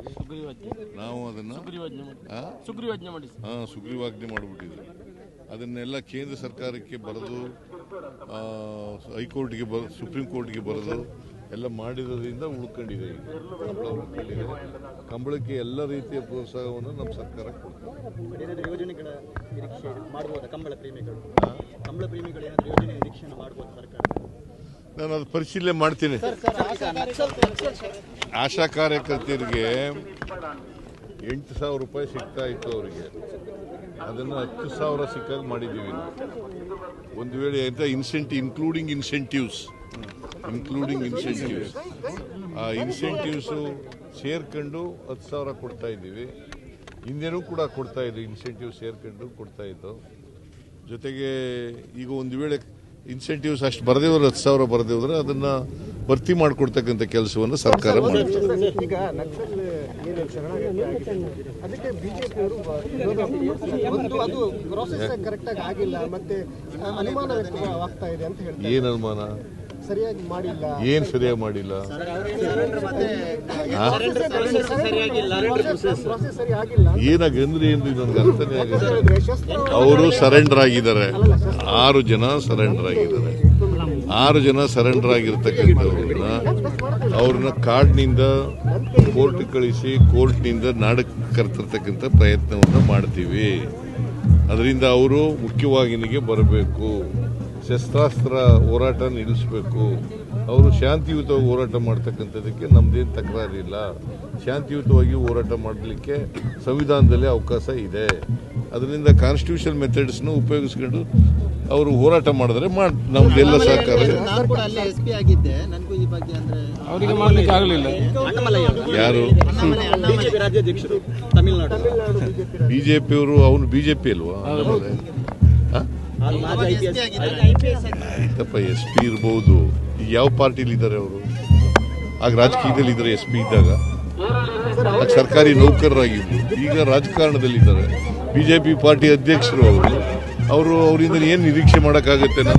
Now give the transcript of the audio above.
ಹೇಳಿ ನಾವು ಅದನ್ನು ಸುಗ್ರೀವಾಜ್ಞೆ ಮಾಡಿ ಹಾಂ ಸುಗ್ರೀವಾಜ್ಞೆ ಮಾಡಿಬಿಟ್ಟಿದ್ವಿ. ಅದನ್ನೆಲ್ಲ ಕೇಂದ್ರ ಸರ್ಕಾರಕ್ಕೆ ಬರೆದು ಆ, ಹೈಕೋರ್ಟ್ಗೆ ಬರ ಸುಪ್ರೀಂ ಕೋರ್ಟ್ಗೆ ಬರೆದು ಎಲ್ಲ ಮಾಡಿರೋದ್ರಿಂದ ಉಳ್ಕೊಂಡಿದೆ ಈಗ. ಕಂಬಳ ಉಳ್ಕೊಂಡಿದೆ ಕಂಬಳಕ್ಕೆ ಎಲ್ಲ ರೀತಿಯ ಪ್ರೋತ್ಸಾಹವನ್ನು ನಮ್ಮ ಸರ್ಕಾರ ಕೊಡ್ತದೆ. ಏನಾದರೂ ಯೋಜನೆಗಳ ನಿರೀಕ್ಷೆ ಮಾಡ್ಬೋದಾ? ಕಂಬಳ ಪ್ರೇಮಿಗಳು. ಕಂಬಳ ಪ್ರೇಮಿಗಳು ಏನಾದರೂ ಯೋಜನೆ ನಿರೀಕ್ಷೆ ಮಾಡ್ಬೋದು ಸರ್ಕಾರ? ನಾನು ಅದು ಪರಿಶೀಲನೆ ಮಾಡ್ತೀನಿ. ಆಶಾ ಕಾರ್ಯಕರ್ತರಿಗೆ ಎಂಟು ಸಾವಿರ ರೂಪಾಯಿ ಸಿಗ್ತಾ ಇತ್ತು ಅವರಿಗೆ. ಅದನ್ನು ಹತ್ತು ಸಾವಿರ ಸಿಕ್ಕಾಗ ಮಾಡಿದ್ದೀವಿ ಒಂದು ವೇಳೆ ಅಂತ incent including incentives including incentives ಆ ಇನ್ಸೆಂಟಿವ್ಸು ಸೇರ್ಕೊಂಡು ಹತ್ತು ಸಾವಿರ ಕೊಡ್ತಾ ಇದ್ದೀವಿ. ಹಿಂದೆನೂ ಕೂಡ ಕೊಡ್ತಾ ಇದ್ದೀವಿ ಇನ್ಸೆಂಟಿವ್ ಸೇರ್ಕೊಂಡು ಕೊಡ್ತಾ ಇದ್ದು ಜೊತೆಗೆ ಈಗ ಒಂದು ವೇಳೆ ಇನ್ಸೆಂಟಿವ್ಸ್ ಅಷ್ಟು ಬರದೇ ಹೋದ್ರೆ ಹತ್ತು ಸಾವಿರ ಬರದೇ ಹೋದ್ರೆ ಅದನ್ನ ಭರ್ತಿ ಮಾಡಿಕೊಡ್ತಕ್ಕಂಥ ಕೆಲಸವನ್ನು ಸರ್ಕಾರ ನಕ್ಸಲ್ ಏನು ಅನುಮಾನ? ಏನು ಸರಿಯಾಗಿ ಮಾಡಿಲ್ಲ ಏನಾಗಿ ಅಂದ್ರೆ ಏನು ನನಗೆ ಅರ್ಥನೇ ಆಗಿದೆ ಅವರು ಸರೆಂಡರ್ ಆಗಿದ್ದಾರೆ ಆರು ಜನ ಸರೆಂಡರ್ ಆಗಿದ್ದಾರೆ ಆರು ಜನ ಸರೆಂಡರ್ ಆಗಿರ್ತಕ್ಕಂಥವ್ರನ್ನ ಅವ್ರನ್ನ ಕಾಡ್ನಿಂದ ಕೋರ್ಟ್ ಕಳಿಸಿ ಕೋರ್ಟ್ನಿಂದ ನಾಡಕ್ಕೆ ಕರ್ತಿರ್ತಕ್ಕಂಥ ಪ್ರಯತ್ನವನ್ನು ಮಾಡ್ತೀವಿ ಅದರಿಂದ ಅವರು ಮುಖ್ಯವಾಹಿನಿಗೆ ಬರಬೇಕು ಶಸ್ತ್ರಾಸ್ತ್ರ ಹೋರಾಟ ನಿಲ್ಲಿಸಬೇಕು. ಅವರು ಶಾಂತಿಯುತವಾಗಿ ಹೋರಾಟ ಮಾಡ್ತಕ್ಕಂಥದ್ದಕ್ಕೆ ನಮ್ಮದೇನು ತಕರಾರಿಲ್ಲ. ಶಾಂತಿಯುತವಾಗಿ ಹೋರಾಟ ಮಾಡಲಿಕ್ಕೆ ಸಂವಿಧಾನದಲ್ಲಿ ಅವಕಾಶ ಇದೆ. ಅದರಿಂದ ಕಾನ್ಸ್ಟಿಟ್ಯೂಷನ್ ಮೆಥಡ್ಸ್ನ ಉಪಯೋಗಿಸ್ಕೊಂಡು ಅವರು ಹೋರಾಟ ಮಾಡಿದ್ರೆ ಮಾಡಿ ನಮ್ದೆಲ್ಲ ಸಹಕಾರ. ಅವರು ಯಾರು? ಬಿಜೆಪಿಯವರು ಅವನು ಬಿಜೆಪಿ ಅಲ್ವಾ? ಆಯ್ತಪ್ಪ ಎಸ್ ಪಿ ಇರ್ಬೋದು. ಈಗ ಯಾವ ಪಾರ್ಟಿಲಿ ಇದ್ದಾರೆ ಅವರು? ಆಗ ರಾಜಕೀಯದಲ್ಲಿ ಇದ್ದಾರೆ ಎಸ್ ಪಿ ಇದ್ದಾಗ. ಆಗ ಸರ್ಕಾರಿ ನೌಕರರಾಗಿದ್ದು. ಈಗ ರಾಜಕಾರಣದಲ್ಲಿದ್ದಾರೆ. ಬಿಜೆಪಿ ಪಾರ್ಟಿ ಅಧ್ಯಕ್ಷರು ಅವರು. ಅವರು ಅವರಿಂದ ಏನು ನಿರೀಕ್ಷೆ ಮಾಡೋಕ್ಕಾಗತ್ತೆ? ನಾವು